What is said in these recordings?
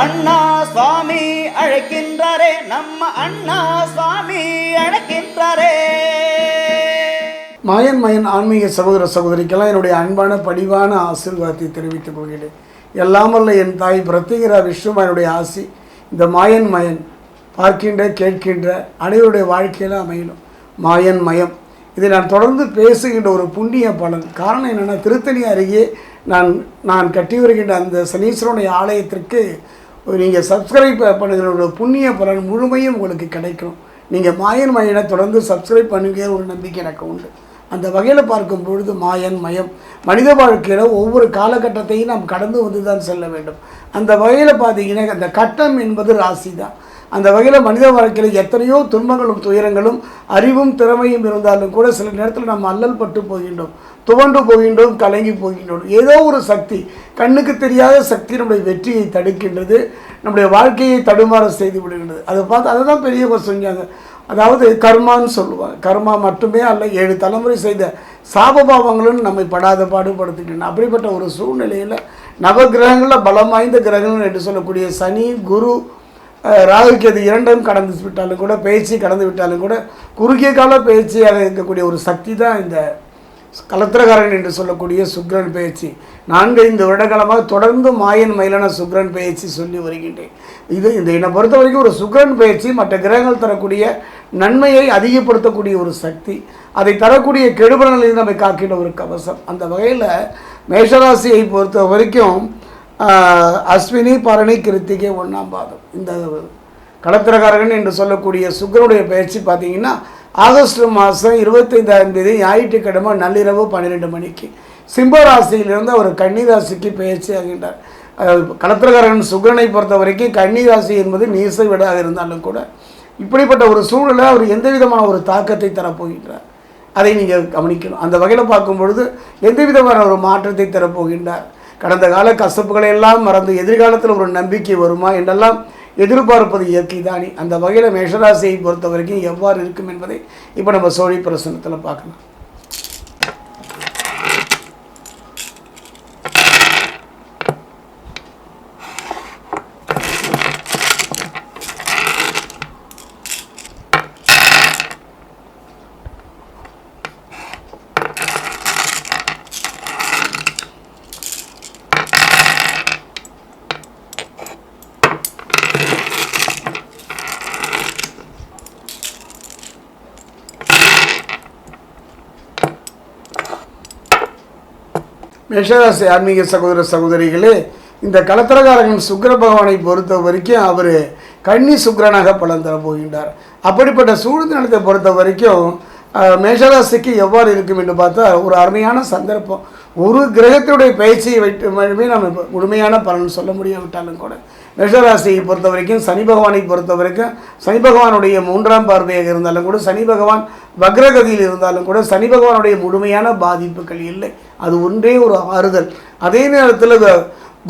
அண்ணா சுவாமி அழைக்கின்றாரே நம்ம அண்ணா சுவாமி அழைக்கின்றாரே. மாயன் மயன் ஆன்மீக சகோதர சகோதரிக்கெல்லாம் என்னுடைய அன்பான படிவான ஆசிர்வாதத்தை தெரிவித்துக் கொள்கிறேன். எல்லாம் வல்ல என் தாய் பிரத்திகரா விஷ்ணுமாயனுடைய ஆசி இந்த மாயன் மயன் பார்க்கின்ற கேட்கின்ற அனைவருடைய வாழ்க்கையில் அமையணும். மாயன் மயம். இதை நான் தொடர்ந்து பேசுகின்ற ஒரு புண்ணிய பலன் காரணம் என்னென்னா திருத்தணி அருகே நான் நான் கட்டி வருகின்ற அந்த சனீஸ்வரனுடைய ஆலயத்திற்கு நீங்கள் சப்ஸ்கிரைப் பண்ணுகிற புண்ணிய பலன் முழுமையும் உங்களுக்கு கிடைக்கும். நீங்கள் மாயன் மயனை தொடர்ந்து சப்ஸ்கிரைப் பண்ணுங்கிற ஒரு நம்பிக்கை எனக்கு உண்டு. அந்த வகையில் பார்க்கும் பொழுது மாயன் மயம். மனித வாழ்க்கையில் ஒவ்வொரு காலகட்டத்தையும் நாம் கடந்து வந்து தான் செல்ல வேண்டும். அந்த வகையில் பார்த்தீங்கன்னா அந்த கட்டம் என்பது ராசி தான் அந்த வகையில் மனித வாழ்க்கையில் எத்தனையோ துன்பங்களும் துயரங்களும் அறிவும் திறமையும் இருந்தாலும் கூட சில நேரத்தில் நாம் அல்லல் பட்டு போகின்றோம். துவண்டு போகின்றோம் கலங்கி போகின்றோம். ஏதோ ஒரு சக்தி கண்ணுக்கு தெரியாத சக்தி நம்முடைய வெற்றியை தடுக்கின்றது நம்முடைய வாழ்க்கையை தடுமாற செய்து விடுகின்றது. அதை பார்த்து அதை தான் பெரியவர் சொன்னாங்க அதாவது கர்மான்னு சொல்லுவாங்க. கர்மா மட்டுமே அல்ல ஏழு தலைமுறை செய்த சாபபாவங்களும் நம்மை படாத பாடுபடுத்துகின்றன. அப்படிப்பட்ட ஒரு சூழ்நிலையில் நவகிரகங்களில் பலம் வாய்ந்த கிரகங்கள் என்று சொல்லக்கூடிய சனி குரு ராகுக்கு அது இரண்டும் கடந்து விட்டாலும் கூட பேச்சு கடந்து விட்டாலும் கூட குறுகிய கால பேச்சியாக இருக்கக்கூடிய ஒரு சக்தி தான் இந்த கலத்திரகாரன் என்று சொல்லக்கூடிய சுக்ரன் பயிற்சி நான்கு ஐந்து வருடகாலமாக தொடர்ந்து மாயன் மயிலான சுக்ரன் பயிற்சி சொல்லி வருகின்றேன். இது இந்த என்னை பொறுத்த வரைக்கும் ஒரு சுக்ரன் பயிற்சி மற்ற கிரகங்கள் தரக்கூடிய நன்மையை அதிகப்படுத்தக்கூடிய ஒரு சக்தி. அதை தரக்கூடிய கெடுபலனிலிருந்து நம்மை காக்கின்ற ஒரு கவசம். அந்த வகையில் மேஷராசியை பொறுத்த வரைக்கும் அஸ்வினி பரணி கிருத்திகை ஒன்றாம் பாதம். இந்த களத்திரகாரகன் என்று சொல்லக்கூடிய சுக்கரனுடைய பயிற்சி பார்த்தீங்கன்னா ஆகஸ்ட் மாதம் இருபத்தைந்தாம் தேதி ஞாயிற்றுக்கிழமை நள்ளிரவு பன்னிரெண்டு மணிக்கு சிம்மராசியிலிருந்து அவர் கன்னிராசிக்கு பயிற்சி ஆகின்றார். அஹ் சுக்கரனை பொறுத்த வரைக்கும் கன்னிராசி என்பது நீச வீடாக இருந்தாலும் கூட இப்படிப்பட்ட ஒரு சூழலை அவர் எந்த விதமான ஒரு தாக்கத்தை தரப்போகின்றார்? அதை நீங்கள் கவனிக்கணும். அந்த வகையில் பார்க்கும் பொழுது எந்த விதமான ஒரு மாற்றத்தை தரப்போகின்றார்? கடந்த கால கசப்புகளை எல்லாம் மறந்து எதிர்காலத்தில் ஒரு நம்பிக்கை வருமா என்றெல்லாம் எதிர்பார்ப்பது இயற்கை தானே அந்த வகையில் மேஷராசியை பொறுத்த வரைக்கும் எவ்வாறு இருக்கும் என்பதை இப்போ நம்ம சோழி பிரசனத்தில் பார்க்கலாம். மேஷராசி ஆன்மீக சகோதர சகோதரிகளே இந்த கலத்திரகாரகன் சுக்கர பகவானை பொறுத்த வரைக்கும் அவர் கன்னி சுக்கிரனாக பலன் தர போகின்றார். அப்படிப்பட்ட சூழ்நிலத்தை பொறுத்த வரைக்கும் மேஷராசிக்கு எவ்வாறு இருக்கும் என்று பார்த்தா ஒரு அருமையான சந்தர்ப்பம். ஒரு கிரகத்துடைய பயிற்சியை வைத்து மட்டுமே நம்ம முழுமையான பலன் சொல்ல முடியாவிட்டாலும் கூட மேஷராசியை பொறுத்த வரைக்கும் சனி பகவானை பொறுத்த வரைக்கும் சனி பகவானுடைய மூன்றாம் பார்வையாக இருந்தாலும் கூட சனி பகவான் வக்ரகதியில் இருந்தாலும் கூட சனி பகவானுடைய முழுமையான பாதிப்புகள் இல்லை. அது ஒன்றே ஒரு ஆறுதல். அதே நேரத்தில்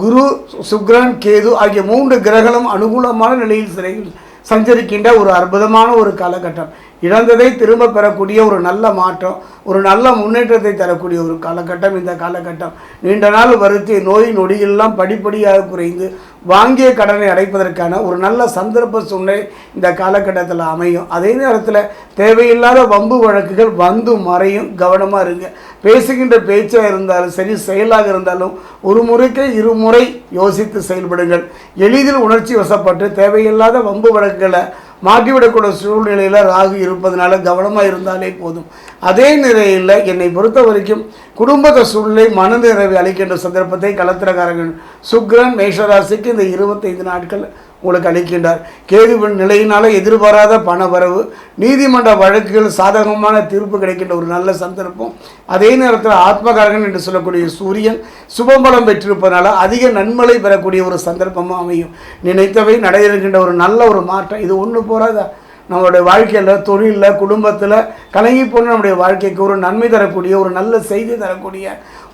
குரு சுக்ரன் கேது ஆகிய மூன்று கிரகங்களும் அனுகூலமான நிலையில் சிறையில் சஞ்சரிக்கின்ற ஒரு அற்புதமான ஒரு காலகட்டம். இழந்ததை திரும்ப பெறக்கூடிய ஒரு நல்ல மாற்றம் ஒரு நல்ல முன்னேற்றத்தை தரக்கூடிய ஒரு காலகட்டம் இந்த காலகட்டம். நீண்ட நாள் வருத்தி நோய் நொடியெல்லாம் படிப்படியாக குறைந்து வாங்கிய கடனை அடைப்பதற்கான ஒரு நல்ல சந்தர்ப்ப சூழ்நிலை இந்த காலகட்டத்தில் அமையும். அதே நேரத்தில் தேவையில்லாத வம்பு வழக்குகள் வந்து மறையும். கவனமாக இருங்க. பேசுகின்ற பேச்சாக இருந்தாலும் சரி செயலாக இருந்தாலும் ஒரு முறைக்கு இருமுறை யோசித்து செயல்படுங்கள். எளிதில் உணர்ச்சி வசப்பட்டு தேவையில்லாத வம்பு வழக்குகளை மாட்டிவிடக்கூடிய சூழ்நிலையில் ராகு இருப்பதனால கவனமாக இருந்தாலே போதும். அதே நிலையில் என்னை பொறுத்த வரைக்கும் குடும்பத்த சூழ்நிலை மனநிறைவை அளிக்கின்ற சந்தர்ப்பத்தை களத்திரக்காரர்கள் சுக்ரன் மேஷராசிக்கு இந்த இருபத்தைந்து நாட்கள் உங்களுக்கு அளிக்கின்றார். கேதுவின் நிலையினால எதிர்பாராத பண வரவு நீதிமன்ற வழக்குகள் சாதகமான தீர்ப்பு கிடைக்கின்ற ஒரு நல்ல சந்தர்ப்பம். அதே நேரத்தில் ஆத்மகாரகன் என்று சொல்லக்கூடிய சூரியன் சுபபலம் பெற்றிருப்பதனால அதிக நன்மலை பெறக்கூடிய ஒரு சந்தர்ப்பமும் அமையும். நினைத்தவை நடைபெறுகின்ற ஒரு நல்ல ஒரு மாற்றம். இது ஒன்று போகாதா நம்மளுடைய வாழ்க்கையில் தொழிலில் குடும்பத்தில் கலங்கி போன நம்முடைய வாழ்க்கைக்கு ஒரு நன்மை தரக்கூடிய ஒரு நல்ல செய்தி தரக்கூடிய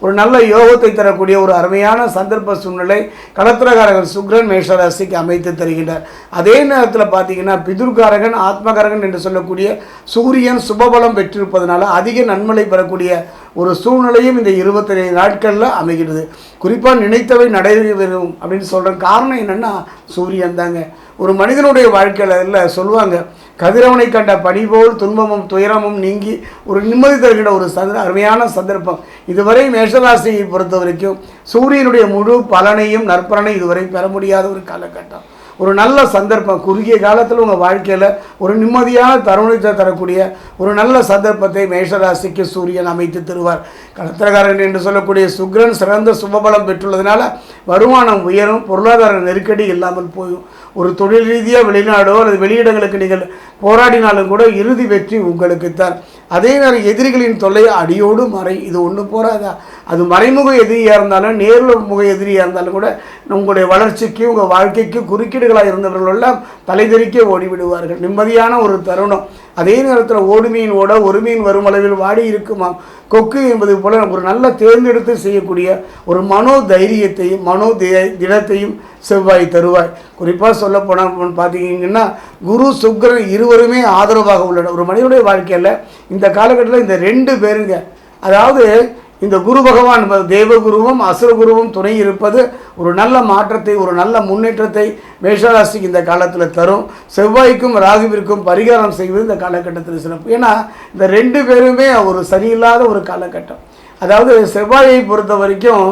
ஒரு நல்ல யோகத்தை தரக்கூடிய ஒரு அருமையான சந்தர்ப்ப சூழ்நிலை கடத்திரகாரகன் சுக்ரன் மேஷராசிக்கு அமைத்து தருகின்றார். அதே நேரத்தில் பார்த்தீங்கன்னா பிதுர்காரகன் ஆத்மகாரகன் என்று சொல்லக்கூடிய சூரியன் சுபபலம் பெற்றிருப்பதனால அதிக நன்மலை பெறக்கூடிய ஒரு சூழ்நிலையும் இந்த இருபத்தி நாட்களில் அமைகிறது. குறிப்பாக நினைத்தவை நடைபெறும் அப்படின்னு சொல்கிற காரணம் என்னென்னா சூரியன் தாங்க. ஒரு மனிதனுடைய வாழ்க்கையில் இல்லை சொல்லுவாங்க கதிரவனை கண்ட பனி போல் துன்பமும் துயரமும் நீங்கி ஒரு நிம்மதி தருகிற ஒரு சந்த அருமையான சந்தர்ப்பம். இதுவரை மேஷராசியை பொறுத்த வரைக்கும் சூரியனுடைய முழு பலனையும் நற்பலனையும் இதுவரை பெற முடியாத ஒரு காலகட்டம். ஒரு நல்ல சந்தர்ப்பம். குறுகிய காலத்தில் உங்கள் வாழ்க்கையில் ஒரு நிம்மதியான தருணத்தை தரக்கூடிய ஒரு நல்ல சந்தர்ப்பத்தை மேஷராசிக்கு சூரியன் அமைத்து தருவார். கடத்திரகாரன் என்று சொல்லக்கூடிய சுக்ரன் சிறந்த சுபபலம் பெற்றுள்ளதுனால வருமானம் உயரும் பொருளாதார நெருக்கடி இல்லாமல் போயும் ஒரு தொழில் ரீதியாக வெளிநாடோ அல்லது வெளியிடங்களுக்கு நீங்கள் போராடினாலும் கூட இறுதி வெற்றி உங்களுக்குத்தான். அதே நேரம் எதிரிகளின் தொல்லை அடியோடு மறை. இது ஒன்று போகாதா அது மறைமுக எதிரியாக இருந்தாலும் நேரில் முக எதிரியாக இருந்தாலும் கூட உங்களுடைய வளர்ச்சிக்கு உங்கள் வாழ்க்கைக்கு குறுக்கீடுகளாக இருந்தவர்கள் எல்லாம் தலைதெறிக்க ஓடிவிடுவார்கள். நிம்மதியான ஒரு தருணம். அதே நேரத்தில் ஓடுமீன் ஓட ஒரு மீன் வரும் அளவில் வாடி இருக்குமா? கொக்கு என்பது போல ஒரு நல்ல தேர்ந்தெடுத்து செய்யக்கூடிய ஒரு மனோ தைரியத்தையும் மனோ தி- திடத்தையும் செவ்வாய் தருவாய். குறிப்பாக சொல்ல போனால் பார்த்தீங்கன்னா குரு சுக்கரன் இருவருமே ஆதரவாக உள்ளனர். ஒரு மனிதனுடைய வாழ்க்கையில் இந்த காலகட்டத்தில் இந்த ரெண்டு பேருங்க. அதாவது இந்த குரு பகவான் தேவகுருவும் அசுரகுருவும் துணை இருப்பது ஒரு நல்ல மாற்றத்தை ஒரு நல்ல முன்னேற்றத்தை மேஷராசிக்கு இந்த காலத்தில் தரும். செவ்வாய்க்கும் ராகுவிற்கும் பரிகாரம் செய்வது இந்த காலகட்டத்தில் சிறப்பு. ஏன்னா இந்த ரெண்டு பேருமே ஒரு சரியில்லாத ஒரு காலகட்டம். அதாவது செவ்வாயை பொறுத்த வரைக்கும்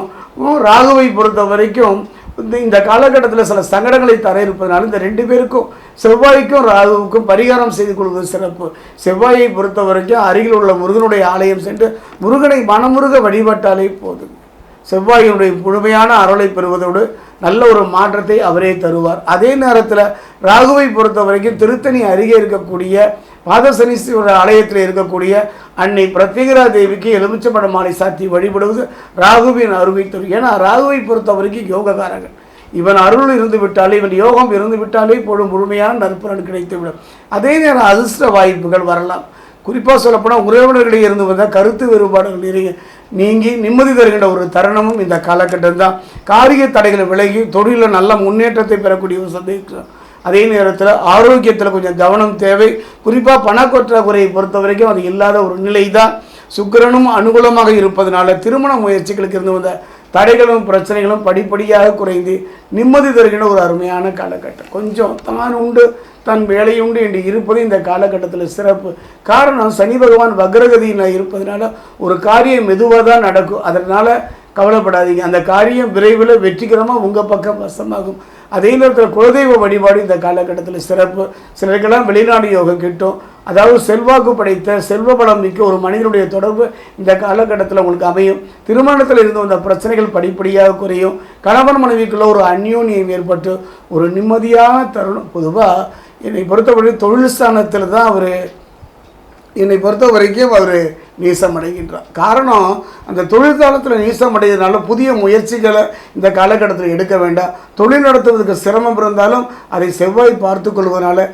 ராகுவை பொறுத்த வரைக்கும் இந்த இந்த காலகட்டத்தில் சில சங்கடங்களை தர இருப்பதனால இந்த ரெண்டு பேருக்கும் செவ்வாய்க்கும் ராகுவுக்கும் பரிகாரம் செய்து கொள்வது சிறப்பு. செவ்வாயை பொறுத்த வரைக்கும் அருகில் உள்ள முருகனுடைய ஆலயம் சென்று முருகனை மனமுருக வழிபட்டாலே போதும். செவ்வாயினுடைய முழுமையான அருளை பெறுவதோடு நல்ல ஒரு மாற்றத்தை அவரே தருவார். அதே நேரத்தில் ராகுவை பொறுத்த வரைக்கும் திருத்தணி அருகே இருக்கக்கூடிய பாதசனீஸ்வரர் ஆலயத்தில் இருக்கக்கூடிய அன்னை பிரத்யேகரா தேவிக்கு எலுமிச்சப்பட மாலை சாத்தி வழிபடுவது ராகுவின் அருமை தரும். ஏன்னா ராகுவை பொறுத்த வரைக்கும் யோகக்காரகன். இவன் அருள் இருந்து விட்டாலே இவன் யோகம் இருந்து விட்டாலே போடும் முழுமையான நற்பலன் கிடைத்துவிடும். அதே நேரம் அதிர்ஷ்ட வாய்ப்புகள் வரலாம். குறிப்பாக சொல்லப்போனால் உறவினர்களிடையே இருந்து வந்த கருத்து வேறுபாடுகள் நிறைய நீங்கி நிம்மதி தருகின்ற ஒரு தருணமும் இந்த காலகட்டம் தான் காரிய தடைகளை விலகி தொழிலில் நல்ல முன்னேற்றத்தை பெறக்கூடிய ஒரு சந்தேகம். அதே நேரத்தில் ஆரோக்கியத்தில் கொஞ்சம் கவனம் தேவை. குறிப்பாக பணக்கொற்றாக்குறையை பொறுத்த வரைக்கும் அது இல்லாத ஒரு நிலை தான் சுக்கிரனும் அனுகூலமாக இருப்பதனால திருமண முயற்சிகளுக்கு இருந்து வந்த தடைகளும் பிரச்சனைகளும் படிப்படியாக குறைந்து நிம்மதி தருகின்ற ஒரு அருமையான காலகட்டம். கொஞ்சம் தான் உண்டு தன் வேலை உண்டு என்று இருப்பது இந்த காலகட்டத்தில் சிறப்பு. காரணம் சனி பகவான் வக்ரகதியில் இருப்பதனால ஒரு காரியம் மெதுவாக தான் நடக்கும். அதனால் கவலைப்படாதீங்க. அந்த காரியம் விரைவில் வெற்றிகரமாக உங்கள் பக்கம் வசமாகும். அதே நேரத்தில் குலதெய்வ வழிபாடு இந்த காலகட்டத்தில் சிறப்பு. சிலருக்கெல்லாம் வெளிநாடு யோகம் கிட்டும். அதாவது செல்வாக்கு படைத்த செல்வ பலம் மிக்க ஒரு மனிதனுடைய தொடர்பு இந்த காலகட்டத்தில் உங்களுக்கு அமையும். திருமணத்தில் இருந்து வந்த பிரச்சனைகள் படிப்படியாக குறையும். கணவன் மனைவிக்குள்ள ஒரு அந்யோன்யம் ஏற்பட்டு ஒரு நிம்மதியான தருணம். பொதுவாக என்னை பொறுத்தவரை தொழில் ஸ்தானத்தில் தான் அவர் என்னை பொறுத்த வரைக்கும் அவர் நீசம் அடைகின்றார் காரணம் அந்த தொழிற்காலத்தில் நீசம் அடைகிறதுனால புதிய முயற்சிகளை இந்த காலகட்டத்தில் எடுக்க வேண்டாம். தொழில் நடத்துவதற்கு சிரமம் இருந்தாலும் அதை செவ்வாய் பார்த்து கொள்வதனால